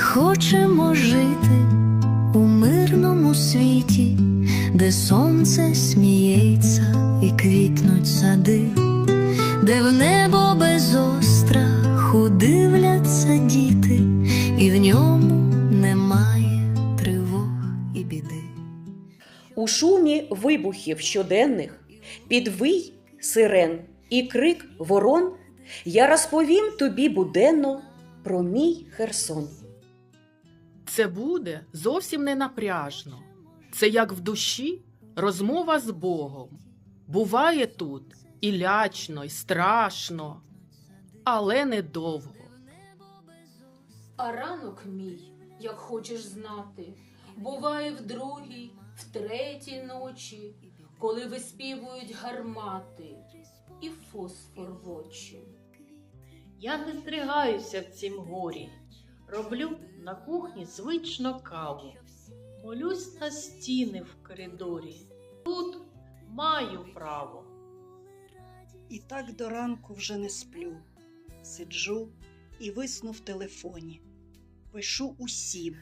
Хочемо жити у мирному світі, де сонце сміється і квітнуть сади, де в небо без остраху дивляться діти, і в ньому немає тривог і біди. У шумі вибухів щоденних, підвий сирен і крик ворон, я розповім тобі буденно про мій Херсон. Це буде зовсім не напряжно. Це як в душі розмова з Богом. Буває тут і лячно, і страшно, але недовго. А ранок мій, як хочеш знати, буває в другій, в третій ночі, коли виспівують гармати і фосфор в очі. Я не здригаюся в цім горі. Роблю на кухні звично каву. Молюсь на стіни в коридорі. Тут маю право. І так до ранку вже не сплю. Сиджу і висну в телефоні. Пишу усім,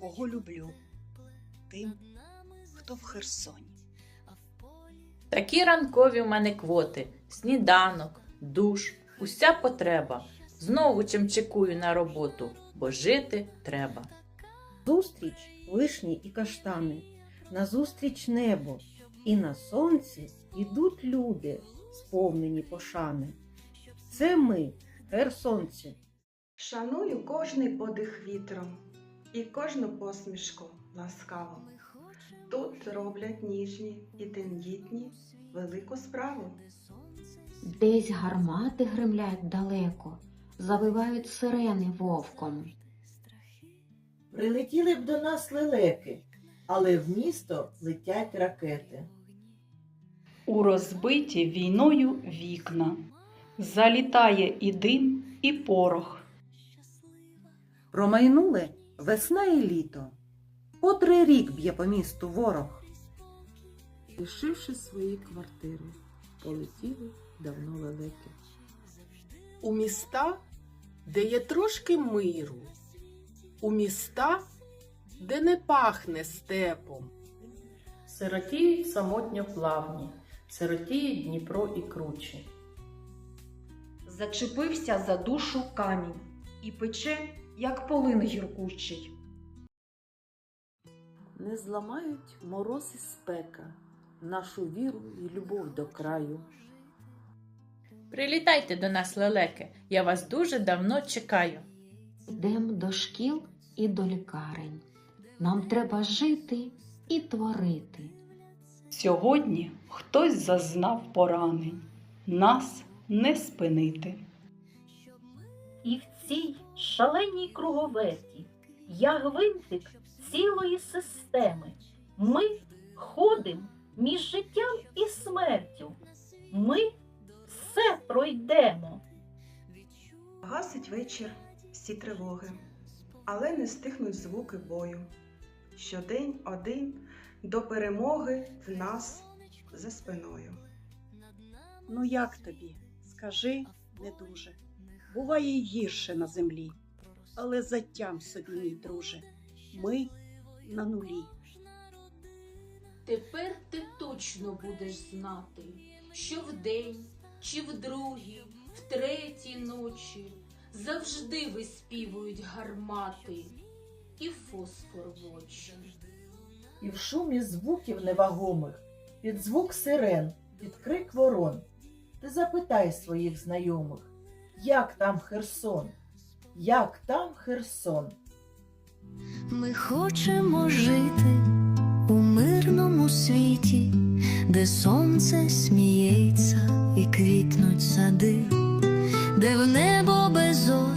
кого люблю, тим, хто в Херсоні. Такі ранкові в мене квоти: сніданок, душ, уся потреба. Знову чимчикую на роботу, бо жити треба. Зустріч вишні і каштани, назустріч небо, і на сонці ідуть люди, сповнені пошани. Це ми, херсонці. Шаную кожний подих вітром і кожну посмішку ласкаву. Тут роблять ніжні і тендітні велику справу. Десь гармати гремлять далеко, завивають сирени вовком. Прилетіли б до нас лелеки, але в місто летять ракети. У розбиті війною вікна залітає і дим, і порох. Промайнули весна і літо. Котрий рік б'є по місту ворог. Лишивши свої квартири, полетіли давно лелеки. У міста, де є трошки миру, у міста, де не пахне степом. Сиротіють самотньо плавні, сиротіють Дніпро і кручі. Зачепився за душу камінь і пече, як полин гіркущий. Не зламають мороз і спека, нашу віру і любов до краю. Прилітайте до нас, лелеки, я вас дуже давно чекаю. Йдем до шкіл і до лікарень. Нам треба жити і творити. Сьогодні хтось зазнав поранень, нас не спинити. І в цій шаленій круговерті я гвинтик цілої системи. Ми ходимо між життям і смертю. Ми все пройдемо. Гасить вечір всі тривоги, але не стихнуть звуки бою. Щодень один до перемоги в нас за спиною. Ну як тобі? Скажи не дуже. Буває й гірше на землі. Але затям собі, мій друже, ми на нулі. Тепер ти точно будеш знати, що вдень чи в другій, в третій ночі завжди виспівують гармати і фосфор в очі. І в шумі звуків невагомих, під звук сирен, під крик ворон. Ти запитай своїх знайомих, як там Херсон, як там Херсон. Ми хочемо жити у мирному світі, де сонце сміється і квітнуть сади, де в небо безо.